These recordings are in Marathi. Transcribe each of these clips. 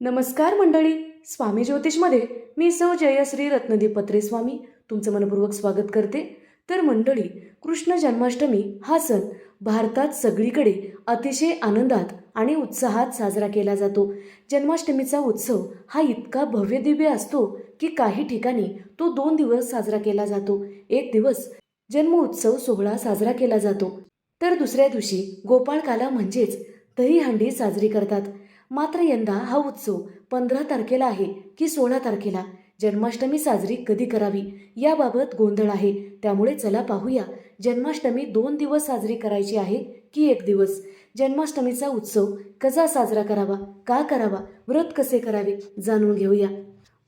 नमस्कार मंडळी स्वामी ज्योतिषमध्ये मी सौ जयश्री रत्नदीप पत्रे स्वामी तुमचं मनपूर्वक स्वागत करते. तर मंडळी कृष्ण जन्माष्टमी हा सण भारतात सगळीकडे अतिशय आनंदात आणि उत्साहात साजरा केला जातो. जन्माष्टमीचा उत्सव हा इतका भव्यदिव्य असतो की काही ठिकाणी तो दोन दिवस साजरा केला जातो. एक दिवस जन्म उत्सव सोहळा साजरा केला जातो. तर दुसऱ्या दिवशी गोपाळकाला म्हणजेच दहीहंडी साजरी करतात. मात्र यंदा हा उत्सव पंधरा तारखेला आहे की सोळा तारखेला. जन्माष्टमी साजरी कधी करावी याबाबत गोंधळ आहे. त्यामुळे चला पाहूया. जन्माष्टमी दोन दिवस साजरी करायची आहे की एक दिवस? जन्माष्टमीचा उत्सव कसा साजरा करावा? का करावा? व्रत कसे करावे? जाणून घेऊया.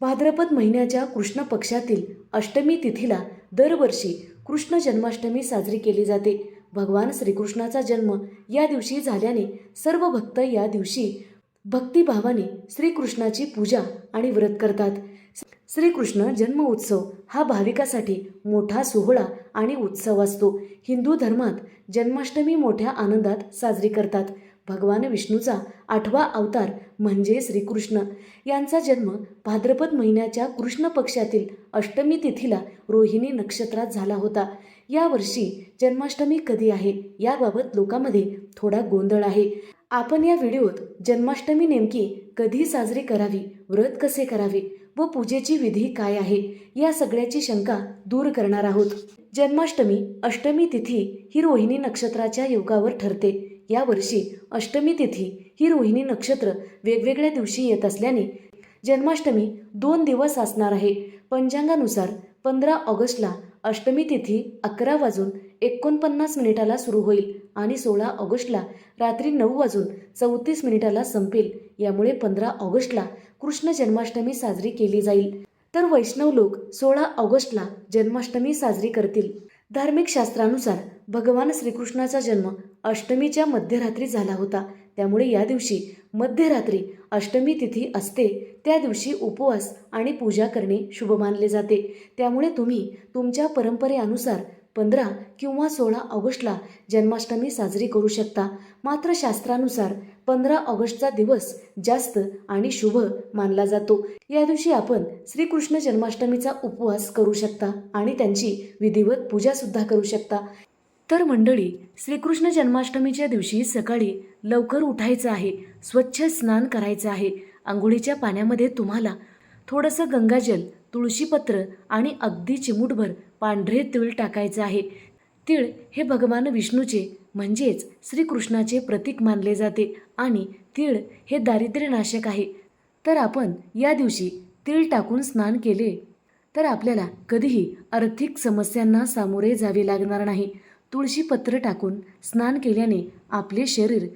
भाद्रपद महिन्याच्या कृष्ण पक्षातील अष्टमी तिथीला दरवर्षी कृष्ण जन्माष्टमी साजरी केली जाते. भगवान श्रीकृष्णाचा जन्म या दिवशी झाल्याने सर्व भक्त या दिवशी भक्तिभावाने श्रीकृष्णाची पूजा आणि व्रत करतात. श्रीकृष्ण जन्म उत्सव हा भाविकासाठी मोठा सोहळा आणि उत्सव असतो. हिंदू धर्मात जन्माष्टमी मोठ्या आनंदात साजरी करतात. भगवान विष्णूचा आठवा अवतार म्हणजे श्रीकृष्ण. यांचा जन्म भाद्रपद महिन्याच्या कृष्ण पक्षातील अष्टमी तिथीला रोहिणी नक्षत्रात झाला होता. यावर्षी जन्माष्टमी कधी आहे? याबाबत लोकांमध्ये थोडा गोंधळ आहे. आपण या व्हिडिओत जन्माष्टमी नेमकी कधी साजरी करावी व्रत कसे करावे व पूजेची विधी काय आहे या सगळ्याची शंका दूर करणार आहोत. जन्माष्टमी अष्टमी तिथी ही रोहिणी नक्षत्राच्या योगावर ठरते. यावर्षी अष्टमी तिथी ही रोहिणी नक्षत्र वेगवेगळ्या दिवशी येत असल्याने जन्माष्टमी दोन दिवस असणार आहे. पंचांगानुसार पंधरा ऑगस्टला अष्टमी तिथी अकरा वाजून एकोणपन्नास मिनिटाला सुरू होईल आणि सोळा ऑगस्टला रात्री नऊ वाजून चौतीस मिनिटाला संपेल. यामुळे पंधरा ऑगस्टला कृष्ण जन्माष्टमी साजरी केली जाईल. तर वैष्णव लोक सोळा ऑगस्टला जन्माष्टमी साजरी करतील. धार्मिक शास्त्रानुसार भगवान श्रीकृष्णाचा जन्म अष्टमीच्या मध्यरात्री झाला होता. त्यामुळे या दिवशी मध्यरात्री अष्टमी तिथी असते. त्या दिवशी उपवास आणि पूजा करणे शुभ मानले जाते. त्यामुळे तुम्ही तुमच्या परंपरेनुसार पंधरा किंवा सोळा ऑगस्टला जन्माष्टमी साजरी करू शकता. मात्र शास्त्रानुसार पंधरा ऑगस्टचा दिवस जास्त आणि शुभ मानला जातो. या दिवशी आपण श्रीकृष्ण जन्माष्टमीचा उपवास करू शकता आणि त्यांची विधिवत पूजासुद्धा करू शकता. तर मंडळी श्रीकृष्ण जन्माष्टमीच्या दिवशी सकाळी लवकर उठायचं आहे स्वच्छ स्नान करायचं आहे. आंघोळीच्या पाण्यामध्ये तुम्हाला थोडंसं गंगाजल तुळशीपत्र आणि अगदी चिमूटभर पांढरे तीळ टाकायचं आहे. तीळ हे भगवान विष्णूचे म्हणजेच श्रीकृष्णाचे प्रतीक मानले जाते आणि तीळ हे दारिद्र्यनाशक आहे. तर आपण या दिवशी तीळ टाकून स्नान केले तर आपल्याला कधीही आर्थिक समस्यांना सामोरे जावे लागणार नाही. तुळशीपत्र टाकून स्नान केल्याने आपले शरीर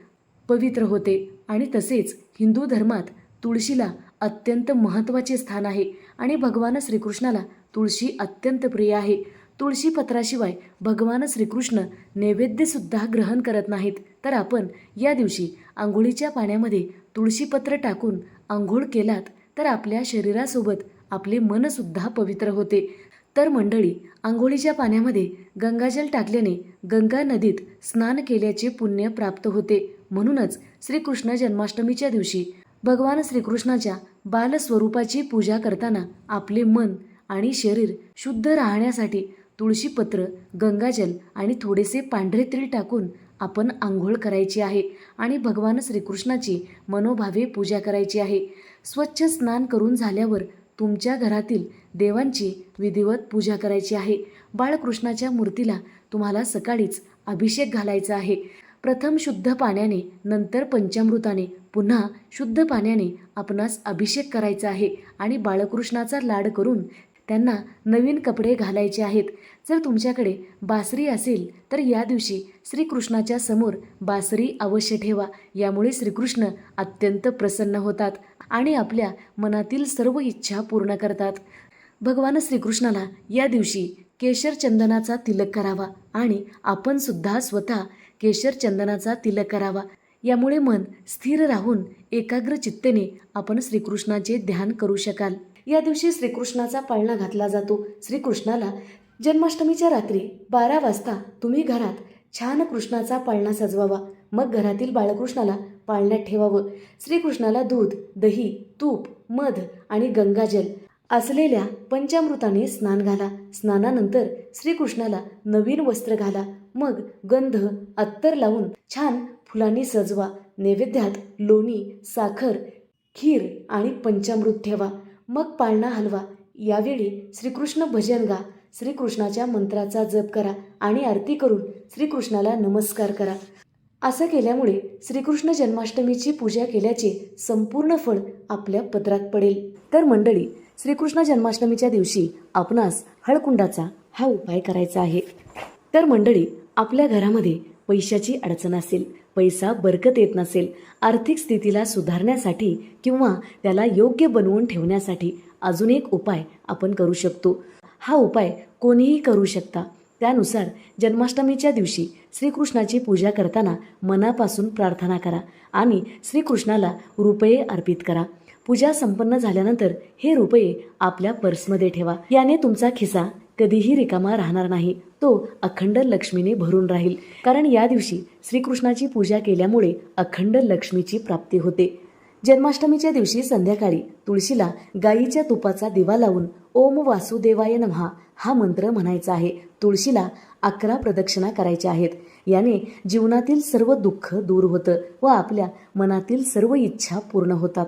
पवित्र होते आणि तसेच हिंदू धर्मात तुळशीला अत्यंत महत्त्वाचे स्थान आहे आणि भगवान श्रीकृष्णाला तुळशी अत्यंत प्रिय आहे. तुळशी पत्राशिवाय भगवान श्रीकृष्ण नैवेद्यसुद्धा ग्रहण करत नाहीत. तर आपण या दिवशी आंघोळीच्या पाण्यामध्ये तुळशीपत्र टाकून आंघोळ केलात तर आपल्या शरीरासोबत आपले मनसुद्धा पवित्र होते. तर मंडळी आंघोळीच्या पाण्यामध्ये गंगाजल टाकल्याने गंगा नदीत स्नान केल्याचे पुण्य प्राप्त होते. म्हणूनच श्रीकृष्ण जन्माष्टमीच्या दिवशी भगवान श्रीकृष्णाच्या बालस्वरूपाची पूजा करताना आपले मन आणि शरीर शुद्ध राहण्यासाठी तुळशीपत्र गंगाजल आणि थोडेसे पांढरे तीळ टाकून आपण आंघोळ करायची आहे आणि भगवान श्रीकृष्णाची मनोभावे पूजा करायची आहे. स्वच्छ स्नान करून झाल्यावर तुमच्या घरातील देवांची विधिवत पूजा करायची आहे. बाळकृष्णाच्या मूर्तीला तुम्हाला सकाळीच अभिषेक घालायचा आहे. प्रथम शुद्ध पाण्याने नंतर पंचामृताने पुन्हा शुद्ध पाण्याने आपणास अभिषेक करायचा आहे आणि बाळकृष्णाचा लाड करून त्यांना नवीन कपडे घालायचे आहेत. जर तुमच्याकडे बासरी असेल तर या दिवशी श्रीकृष्णाच्या समोर बासरी अवश्य ठेवा. यामुळे श्रीकृष्ण अत्यंत प्रसन्न होतात आणि आपल्या मनातील सर्व इच्छा पूर्ण करतात. भगवान श्रीकृष्णाला या दिवशी केशर चंदनाचा तिलक करावा आणि आपण सुद्धा स्वतः केशर चंदनाचा तिलक करावा. यामुळे मन स्थिर राहून एकाग्र चित्तेने आपण श्रीकृष्णाचे ध्यान करू शकाल. या दिवशी श्रीकृष्णाचा पाळणा घातला जातो. श्रीकृष्णाला जन्माष्टमीच्या रात्री बारा वाजता तुम्ही घरात छान कृष्णाचा पाळणा सजवावा. मग घरातील बाळकृष्णाला पाळण्यात ठेवावं. श्रीकृष्णाला दूध दही तूप मध आणि गंगाजल असलेल्या पंचामृताने स्नान घाला. स्नानानंतर श्रीकृष्णाला नवीन वस्त्र घाला. मग गंध अत्तर लावून छान फुलांनी सजवा. नैवेद्यात लोणी साखर खीर आणि पंचामृत ठेवा. मग पाळणा हलवा. यावेळी श्रीकृष्ण भजन गा. श्रीकृष्णाच्या मंत्राचा जप करा आणि आरती करून श्रीकृष्णाला नमस्कार करा. असं केल्यामुळे श्रीकृष्ण जन्माष्टमीची पूजा केल्याचे संपूर्ण फळ आपल्या पदरात पडेल. तर मंडळी श्रीकृष्ण जन्माष्टमीच्या दिवशी आपणास हळकुंडाचा हा उपाय करायचा आहे. तर मंडळी आपल्या घरामध्ये पैशाची अडचण असेल पैसा बरकत येत नसेल आर्थिक स्थितीला सुधारण्यासाठी किंवा त्याला योग्य बनवून ठेवण्यासाठी अजून एक उपाय आपण करू शकतो. हा उपाय कोणीही करू शकता. त्यानुसार जन्माष्टमीच्या दिवशी श्रीकृष्णाची पूजा करताना मनापासून प्रार्थना करा आणि श्रीकृष्णाला रुपये अर्पित करा. पूजा संपन्न झाल्यानंतर हे रुपये आपल्या पर्समध्ये ठेवा. याने तुमचा खिसा कधीही रिकामा राहणार नाही. तो अखंड लक्ष्मीने भरून राहील. कारण या दिवशी श्रीकृष्णाची पूजा केल्यामुळे अखंड लक्ष्मीची प्राप्ती होते. जन्माष्टमीच्या दिवशी संध्याकाळी तुळशीला गायीच्या तुपाचा दिवा लावून ओम वासुदेवाय नमहा हा मंत्र म्हणायचा आहे. तुळशीला अकरा प्रदक्षिणा करायच्या आहेत. याने जीवनातील सर्व दुःख दूर होतं व आपल्या मनातील सर्व इच्छा पूर्ण होतात.